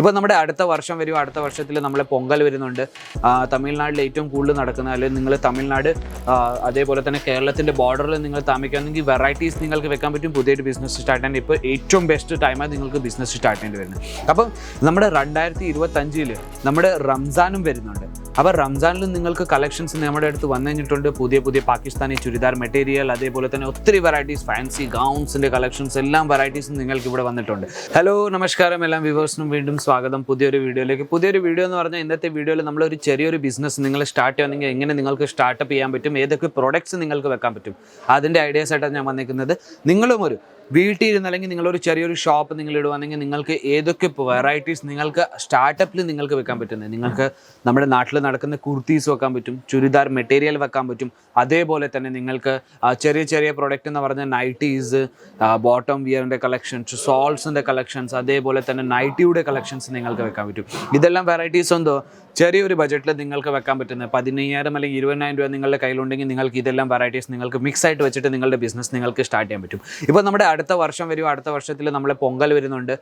ഇപ്പോൾ നമ്മുടെ അടുത്ത വർഷം വരും അടുത്ത വർഷത്തിൽ നമ്മളെ പൊങ്കൽ വരുന്നുണ്ട്. തമിഴ്നാട്ടിൽ ഏറ്റവും കൂടുതൽ നടക്കുന്ന അല്ലെങ്കിൽ നിങ്ങൾ തമിഴ്നാട് അതേപോലെ തന്നെ കേരളത്തിന്റെ ബോർഡറിൽ നിങ്ങൾ താമസിക്കുകയാണെങ്കിൽ വെറൈറ്റീസ് നിങ്ങൾക്ക് വെക്കാൻ പറ്റും. പുതിയൊരു ബിസിനസ് സ്റ്റാർട്ട് ചെയ്യാൻ ഇപ്പോൾ ഏറ്റവും ബെസ്റ്റ് ടൈമാണ് നിങ്ങൾക്ക് ബിസിനസ് സ്റ്റാർട്ട് ചെയ്യേണ്ടി വരുന്നത്. അപ്പം നമ്മുടെ രണ്ടായിരത്തി ഇരുപത്തഞ്ചിൽ നമ്മുടെ റംസാനും വരുന്നുണ്ട്. അപ്പോൾ റംസാനിൽ നിങ്ങൾക്ക് കളക്ഷൻസ് നമ്മുടെ അടുത്ത് വന്നു കഴിഞ്ഞിട്ടുണ്ട്. പുതിയ പുതിയ പാകിസ്ഥാനി ചുരിദാർ മെറ്റീരിയൽ അതേപോലെ തന്നെ ഒത്തിരി വെറൈറ്റീസ് ഫാൻസി ഗൗൺസിന്റെ കളക്ഷൻസ് എല്ലാം വെറൈറ്റീസും നിങ്ങൾക്ക് ഇവിടെ വന്നിട്ടുണ്ട്. ഹലോ നമസ്കാരം എല്ലാം വ്യൂവേഴ്സിനും വീണ്ടും സ്വാഗതം. പുതിയൊരു വീഡിയോയിലേക്ക്. പുതിയൊരു വീഡിയോ എന്ന് പറഞ്ഞാൽ ഇന്നത്തെ വീഡിയോയിൽ നമ്മളൊരു ചെറിയൊരു ബിസിനസ് നിങ്ങൾ സ്റ്റാർട്ട് ചെയ്യുകയാണെങ്കിൽ എങ്ങനെ നിങ്ങൾക്ക് സ്റ്റാർട്ടപ്പ് ചെയ്യാൻ പറ്റും? ഏതൊക്കെ പ്രൊഡക്ട്സ് നിങ്ങൾക്ക് വെക്കാൻ പറ്റും? അതിന്റെ ഐഡിയാസ് ആയിട്ടാണ് ഞാൻ വന്നിരിക്കുന്നത്. നിങ്ങളും ഒരു വീട്ടിൽ ഇരുന്ന് അല്ലെങ്കിൽ നിങ്ങളൊരു ചെറിയൊരു ഷോപ്പ് നിങ്ങൾ ഇടുവാണെങ്കിൽ നിങ്ങൾക്ക് ഏതൊക്കെ വെറൈറ്റീസ് നിങ്ങൾക്ക് സ്റ്റാർട്ടപ്പിൽ നിങ്ങൾക്ക് വെക്കാൻ പറ്റുന്നത്? നിങ്ങൾക്ക് നമ്മുടെ നാട്ടിൽ നടക്കുന്ന കുർത്തീസ് വെക്കാൻ പറ്റും ചുരിദാർ മെറ്റീരിയൽ വെക്കാൻ പറ്റും. അതേപോലെ തന്നെ നിങ്ങൾക്ക് ചെറിയ ചെറിയ പ്രൊഡക്റ്റ് എന്ന് പറഞ്ഞാൽ നൈറ്റീസ് ബോട്ടം വിയറിന്റെ കളക്ഷൻസ് സോൾസിന്റെ കളക്ഷൻസ് അതേപോലെ തന്നെ നൈറ്റിയുടെ കളക്ഷൻസ് നിങ്ങൾക്ക് വെക്കാൻ പറ്റും. ഇതെല്ലാം വെറൈറ്റീസ് എന്തോ ചെറിയൊരു ബജറ്റിൽ നിങ്ങൾക്ക് വെക്കാൻ പറ്റുന്ന പതിനയ്യായിരം അല്ലെങ്കിൽ ഇരുപതിനായിരം രൂപ നിങ്ങളുടെ കയ്യിലുണ്ടെങ്കിൽ നിങ്ങൾക്ക് ഇതെല്ലാം വെറൈറ്റീസ് നിങ്ങൾക്ക് മിക്സ് ആയിട്ട് വെച്ചിട്ട് നിങ്ങളുടെ ബിസിനസ് നിങ്ങൾക്ക് സ്റ്റാർട്ട് ചെയ്യാൻ പറ്റും. ഇപ്പോൾ നമ്മുടെ അടുത്ത വർഷം വരും. അടുത്ത വർഷത്തിൽ നമ്മളെ പൊങ്കൽ വരുന്നുണ്ട്.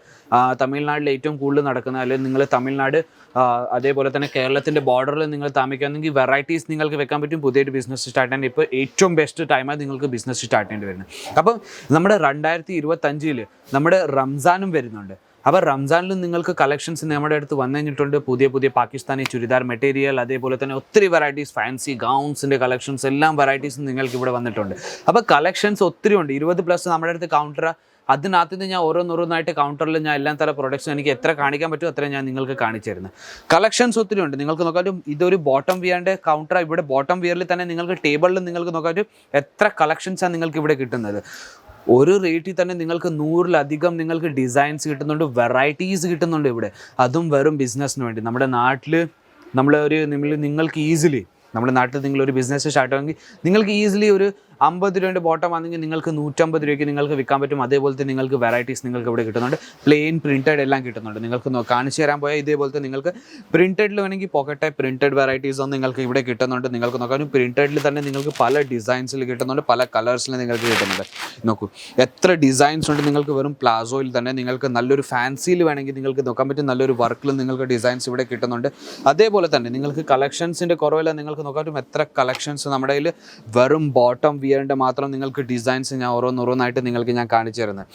തമിഴ്നാട്ടിൽ ഏറ്റവും കൂടുതൽ നടക്കുന്ന അല്ലെങ്കിൽ നിങ്ങൾ തമിഴ്നാട് അതേപോലെ തന്നെ കേരളത്തിന്റെ ബോർഡറിൽ നിങ്ങൾ താമസിക്കുകയാണെങ്കിൽ വെറൈറ്റീസ് നിങ്ങൾക്ക് വെക്കാൻ പറ്റും. പുതിയൊരു ബിസിനസ് സ്റ്റാർട്ട് ചെയ്യാൻ. ഇപ്പോൾ ഏറ്റവും ബെസ്റ്റ് ടൈമാണ് നിങ്ങൾക്ക് ബിസിനസ് സ്റ്റാർട്ട് ചെയ്യേണ്ടി വരുന്നത്. അപ്പം നമ്മുടെ രണ്ടായിരത്തി ഇരുപത്തഞ്ചിൽ നമ്മുടെ റംസാനും വരുന്നുണ്ട്. അപ്പോൾ റംസാനിലും നിങ്ങൾക്ക് കളക്ഷൻസ് നമ്മുടെ അടുത്ത് വന്നു കഴിഞ്ഞിട്ടുണ്ട്. പുതിയ പുതിയ പാകിസ്ഥാനി ചുരിദാർ മെറ്റീരിയൽ അതേപോലെ തന്നെ ഒത്തിരി വെറൈറ്റീസ് ഫാൻസി ഗൗൺസിന്റെ കളക്ഷൻസ് എല്ലാം വെറൈറ്റീസും നിങ്ങൾക്ക് ഇവിടെ വന്നിട്ടുണ്ട്. അപ്പോൾ കളക്ഷൻസ് ഒത്തിരി ഉണ്ട്. ഇരുപത് പ്ലസ് നമ്മുടെ അടുത്ത് കൗണ്ടർ അതിനകത്ത് നിന്ന് ഞാൻ ഓരോന്നോരോന്നായിട്ട് കൗണ്ടറിൽ ഞാൻ എല്ലാ തരം. പ്രൊഡക്ട്സും എനിക്ക് എത്ര കാണിക്കാൻ പറ്റും അത്രയും ഞാൻ നിങ്ങൾക്ക് കാണിച്ചു തരുന്നത് കളക്ഷൻസ് ഒത്തിരി ഉണ്ട്. നിങ്ങൾക്ക് നോക്കാനും ഇതൊരു ബോട്ടം വിയറിന്റെ കൗണ്ടർ ഇവിടെ ബോട്ടം വിയറിൽ തന്നെ നിങ്ങൾക്ക് ടേബിളിൽ നിങ്ങൾക്ക് നോക്കാൻ എത്ര കളക്ഷൻസാണ് നിങ്ങൾക്ക് ഇവിടെ കിട്ടുന്നത്. ഒരു റേറ്റിൽ തന്നെ നിങ്ങൾക്ക് നൂറിലധികം നിങ്ങൾക്ക് ഡിസൈൻസ് കിട്ടുന്നുണ്ട് വെറൈറ്റീസ് കിട്ടുന്നുണ്ട് ഇവിടെ. അതും വെറും ബിസിനസ്സിന് വേണ്ടി. നമ്മുടെ നാട്ടിൽ നമ്മളൊരു നിങ്ങൾക്ക് ഈസിലി നമ്മുടെ നാട്ടിൽ നിങ്ങൾ ഒരു ബിസിനസ് സ്റ്റാർട്ട് ആണെങ്കിൽ നിങ്ങൾക്ക് ഈസിലി ഒരു അമ്പത് രൂപയുടെ ബോട്ടം ആണെങ്കിൽ നിങ്ങൾക്ക് നൂറ്റമ്പത് രൂപയ്ക്ക് നിങ്ങൾക്ക് വിൽക്കാൻ പറ്റും. അതേപോലത്തെ നിങ്ങൾക്ക് വെറൈറ്റീസ് നിങ്ങൾക്ക് ഇവിടെ കിട്ടുന്നുണ്ട്. പ്ലെയിൻ പ്രിന്റഡ് എല്ലാം കിട്ടുന്നുണ്ട്. നിങ്ങൾക്ക് കാണിച്ചു തരാൻ പോയാൽ ഇതേപോലത്തെ നിങ്ങൾക്ക് പ്രിന്റഡിൽ വേണമെങ്കിൽ പോക്കട്ടെ. പ്രിന്റഡ് വെറൈറ്റീസും നിങ്ങൾക്ക് ഇവിടെ കിട്ടുന്നുണ്ട്. നിങ്ങൾക്ക് നോക്കാനും പ്രിന്റഡിൽ തന്നെ നിങ്ങൾക്ക് പല ഡിസൈൻസിൽ കിട്ടുന്നുണ്ട്. പല കളേഴ്സിൽ നിങ്ങൾക്ക് കിട്ടുന്നുണ്ട്. നോക്കൂ. എത്ര ഡിസൈൻസ് ഉണ്ട് നിങ്ങൾക്ക് വെറും പ്ലാസോയിൽ തന്നെ. നിങ്ങൾക്ക് നല്ലൊരു ഫാൻസിയിൽ വേണമെങ്കിൽ നിങ്ങൾക്ക് നോക്കാൻ പറ്റും. നല്ലൊരു വർക്കിൽ നിങ്ങൾക്ക് ഡിസൈൻസ് ഇവിടെ കിട്ടുന്നുണ്ട്. അതേപോലെ തന്നെ നിങ്ങൾക്ക് കളക്ഷൻസിന്റെ കുറവില്ല നിങ്ങൾക്ക് നോക്കാൻ പറ്റും. എത്ര കളക്ഷൻസ് നമ്മുടെ കയ്യിൽ വെറും ബോട്ടം വിയറിന്റെ മാത്രം നിങ്ങൾക്ക് ഡിസൈൻസ് ഞാൻ ഓരോന്നോരോന്നായിട്ട് നിങ്ങൾക്ക് ഞാൻ കാണിച്ചു തരുന്നത്.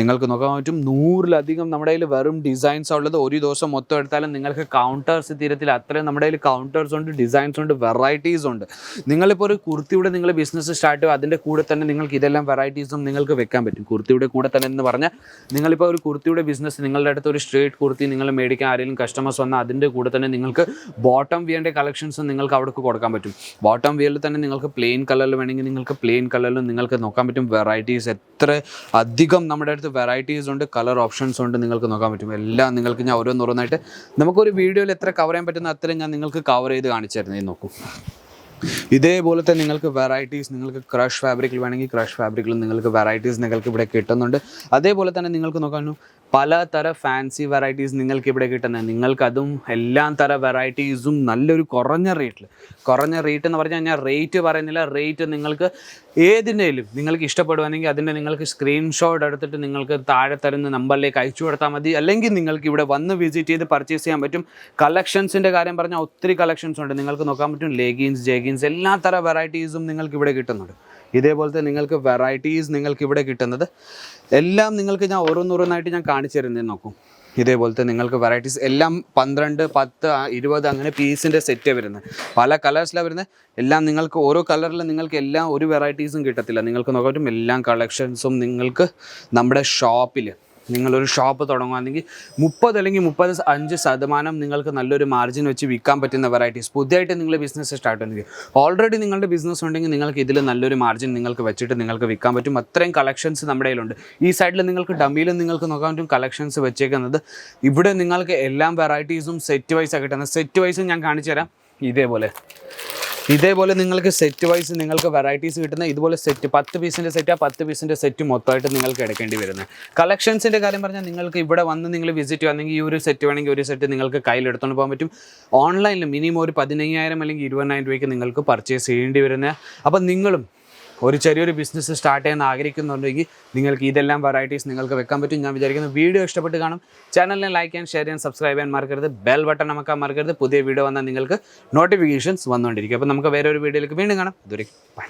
നിങ്ങൾക്ക് നോക്കാൻ പറ്റും നൂറിലധികം നമ്മുടെ കയ്യിൽ വെറും ഡിസൈൻസ് ഉള്ളത്. ഒരു ദിവസം മൊത്തം എടുത്താലും നിങ്ങൾക്ക് കൗണ്ടേഴ്സ് തീരത്തിൽ അത്രയും നമ്മുടെ കയ്യിൽ കൗണ്ടേഴ്സ് ഉണ്ട് ഡിസൈൻസ് ഉണ്ട് വെറൈറ്റീസ് ഉണ്ട്. നിങ്ങളിപ്പോൾ ഒരു കുർത്തിയുടെ നിങ്ങൾ ബിസിനസ് സ്റ്റാർട്ട് ചെയ്യുക അതിന്റെ കൂടെ തന്നെ നിങ്ങൾക്ക് ഇതെല്ലാം വെറൈറ്റീസും നിങ്ങൾക്ക് വെക്കാൻ പറ്റും. കുർത്തിയുടെ കൂടെ തന്നെ എന്ന് പറഞ്ഞാൽ നിങ്ങളിപ്പോൾ ഒരു കുർത്തിയുടെ ബിസിനസ് നിങ്ങളുടെ അടുത്ത് ഒരു സ്ട്രേറ്റ് കുർത്തി നിങ്ങൾ മേടിക്കാൻ ആരെങ്കിലും കസ്റ്റമേഴ്സ് വന്നാൽ അതിന്റെ കൂടെ തന്നെ നിങ്ങൾക്ക് ബോട്ടം വിയറിന്റെ കളക്ഷൻസ് നിങ്ങൾക്ക് അവിടെ കൊടുക്കാൻ പറ്റും. ബോട്ടം വിയറിൽ തന്നെ നിങ്ങൾക്ക് പ്ലെയിൻ കളറിൽ വേണമെങ്കിൽ നിങ്ങൾക്ക് പ്ലെയിൻ കളറിലും നിങ്ങൾക്ക് നോക്കാൻ പറ്റും. വെറൈറ്റീസ് എത്ര അധികം നമ്മുടെ അടുത്ത് വെറൈറ്റീസ് ഉണ്ട് കളർ ഓപ്ഷൻസ് ഉണ്ട് നിങ്ങൾക്ക് നോക്കാൻ പറ്റും. എല്ലാം നിങ്ങൾക്ക് ഞാൻ ഓരോന്നോരോന്നായിട്ട് നമുക്കൊരു വീഡിയോയിൽ എത്ര കവർ ചെയ്യാൻ പറ്റുന്ന അത്രയും ഞാൻ നിങ്ങൾക്ക് കവർ ചെയ്ത് കാണിച്ചു തരുന്നത്. നോക്കൂ. ഇതേപോലത്തെ നിങ്ങൾക്ക് വെറൈറ്റീസ് നിങ്ങൾക്ക് ക്രഷ് ഫാബ്രിക്കിൽ വേണമെങ്കിൽ ക്രഷ് ഫാബ്രിക്കിൽ നിങ്ങൾക്ക് വെറൈറ്റീസ് നിങ്ങൾക്ക് ഇവിടെ കിട്ടുന്നുണ്ട്. അതേപോലെ തന്നെ നിങ്ങൾക്ക് നോക്കാനു പലതര ഫാൻസി വെറൈറ്റീസ് നിങ്ങൾക്ക് ഇവിടെ കിട്ടുന്നത് നിങ്ങൾക്കതും എല്ലാം തര വെറൈറ്റീസും നല്ലൊരു കുറഞ്ഞ റേറ്റിൽ കുറഞ്ഞ റേറ്റ് എന്ന് പറഞ്ഞാൽ ഞാൻ റേറ്റ് പറയുന്നില്ല. റേറ്റ് നിങ്ങൾക്ക് ഏതിന്റെയും നിങ്ങൾക്ക് ഇഷ്ടപ്പെടുവാണെങ്കിൽ അതിന്റെ നിങ്ങൾക്ക് സ്ക്രീൻഷോട്ട് എടുത്തിട്ട് നിങ്ങൾക്ക് താഴെ തരുന്ന നമ്പറിലേക്ക് അയച്ചു കൊടുത്താൽ മതി. അല്ലെങ്കിൽ നിങ്ങൾക്ക് ഇവിടെ വന്ന് വിസിറ്റ് ചെയ്ത് പർച്ചേസ് ചെയ്യാൻ പറ്റും. കളക്ഷൻസിന്റെ കാര്യം പറഞ്ഞാൽ ഒത്തിരി കളക്ഷൻസ് ഉണ്ട്. നിങ്ങൾക്ക് നോക്കാൻ പറ്റും. ലെഗിൻസ് ജെഗിൻസ് എല്ലാ തര വെറൈറ്റീസും നിങ്ങൾക്ക് ഇവിടെ കിട്ടുന്നുണ്ട്. ഇതേപോലത്തെ നിങ്ങൾക്ക് വെറൈറ്റീസ് നിങ്ങൾക്ക് ഇവിടെ കിട്ടുന്നത്. എല്ലാം നിങ്ങൾക്ക് ഞാൻ ഓരോന്നോരോന്നായിട്ട് ഞാൻ കാണിച്ചു തരുന്നത് നോക്കും. ഇതേപോലത്തെ നിങ്ങൾക്ക് വെറൈറ്റീസ് എല്ലാം പന്ത്രണ്ട് പത്ത് ഇരുപത് അങ്ങനെ പീസിന്റെ സെറ്റ് വരുന്നത്. പല കളേഴ്സിലാണ് വരുന്നത്. എല്ലാം നിങ്ങൾക്ക് ഓരോ കളറിൽ നിങ്ങൾക്ക് എല്ലാം ഒരു വെറൈറ്റീസും കിട്ടത്തില്ല. നിങ്ങൾക്ക് നോക്കാൻ പറ്റും എല്ലാ കളക്ഷൻസും നിങ്ങൾക്ക് നമ്മുടെ ഷോപ്പിൽ നിങ്ങളൊരു ഷോപ്പ് തുടങ്ങുകയാണെങ്കിൽ മുപ്പത് അല്ലെങ്കിൽ മുപ്പത് അഞ്ച് ശതമാനം നിങ്ങൾക്ക് നല്ലൊരു മാർജിൻ വെച്ച് വിൽക്കാൻ പറ്റുന്ന വെറൈറ്റീസ് പുതിയതായിട്ട് നിങ്ങൾ ബിസിനസ് സ്റ്റാർട്ട് ചെയ്യുക ഓൾറെഡി നിങ്ങളുടെ ബിസിനസ് ഉണ്ടെങ്കിൽ നിങ്ങൾക്ക് ഇതിൽ നല്ലൊരു മാർജിൻ നിങ്ങൾക്ക് വെച്ചിട്ട് നിങ്ങൾക്ക് വിൽക്കാൻ പറ്റും. അത്രയും കളക്ഷൻസ് നമ്മുടെ കയ്യിലുണ്ട്. ഈ സൈഡിൽ നിങ്ങൾക്ക് ഡമ്മിയിലും നിങ്ങൾക്ക് നോക്കാൻ പറ്റും കളക്ഷൻസ് വെച്ചേക്കുന്നത്. ഇവിടെ നിങ്ങൾക്ക് എല്ലാം വെറൈറ്റീസും സെറ്റ് വൈസ് ആ കിട്ടുന്നത്. സെറ്റ് വൈസും ഞാൻ കാണിച്ചു തരാം ഇതേപോലെ. ഇതേപോലെ നിങ്ങൾക്ക് സെറ്റ് വൈസ് നിങ്ങൾക്ക് വെറൈറ്റീസ് കിട്ടുന്ന ഇതുപോലെ സെറ്റ് പത്ത് പീസിന്റെ സെറ്റ് ആ പത്ത് പീസിന്റെ സെറ്റ് മൊത്തമായിട്ട് നിങ്ങൾക്ക് എടുക്കേണ്ടി വരുന്നത്. കളക്ഷൻസിന്റെ കാര്യം പറഞ്ഞാൽ നിങ്ങൾക്ക് ഇവിടെ വന്ന് നിങ്ങൾ വിസിറ്റ് ചെയ്യുകയാണെങ്കിൽ ഈ ഒരു സെറ്റ് വേണമെങ്കിൽ ഒരു സെറ്റ് നിങ്ങൾക്ക് കയ്യിൽ എടുത്തുകൊണ്ട് പോകാൻ പറ്റും. ഓൺലൈനിൽ മിനിമം ഒരു പതിനയ്യായിരം അല്ലെങ്കിൽ ഇരുപതിനായിരം രൂപയ്ക്ക് നിങ്ങൾക്ക് പർച്ചേസ് ചെയ്യേണ്ടി വരുന്നത് അപ്പം നിങ്ങളും ഒരു ചെറിയൊരു ബിസിനസ് സ്റ്റാർട്ട് ചെയ്യാൻ ആഗ്രഹിക്കുന്നുണ്ടെങ്കിൽ നിങ്ങൾക്ക് ഇതെല്ലാം വെറൈറ്റീസ് നിങ്ങൾക്ക് വെക്കാൻ പറ്റും. ഞാൻ വിചാരിക്കുന്നു വീഡിയോ ഇഷ്ടപ്പെട്ട് കാണും. ചാനലിനെ ലൈക്ക് ചെയ്യാൻ ഷെയർ ചെയ്യാൻ സബ്സ്ക്രൈബ് ചെയ്യാൻ മറക്കരുത്. ബെൽ ബട്ടൺ അമക്കാൻ മറക്കരുത്. പുതിയ വീഡിയോ വന്നാൽ നിങ്ങൾക്ക് നോട്ടിഫിക്കേഷൻസ് വന്നുകൊണ്ടിരിക്കും. അപ്പോൾ നമുക്ക് വേറെ ഒരു വീഡിയോയിലേക്ക് വീണ്ടും കാണാം. ഇതുവരെ ബൈ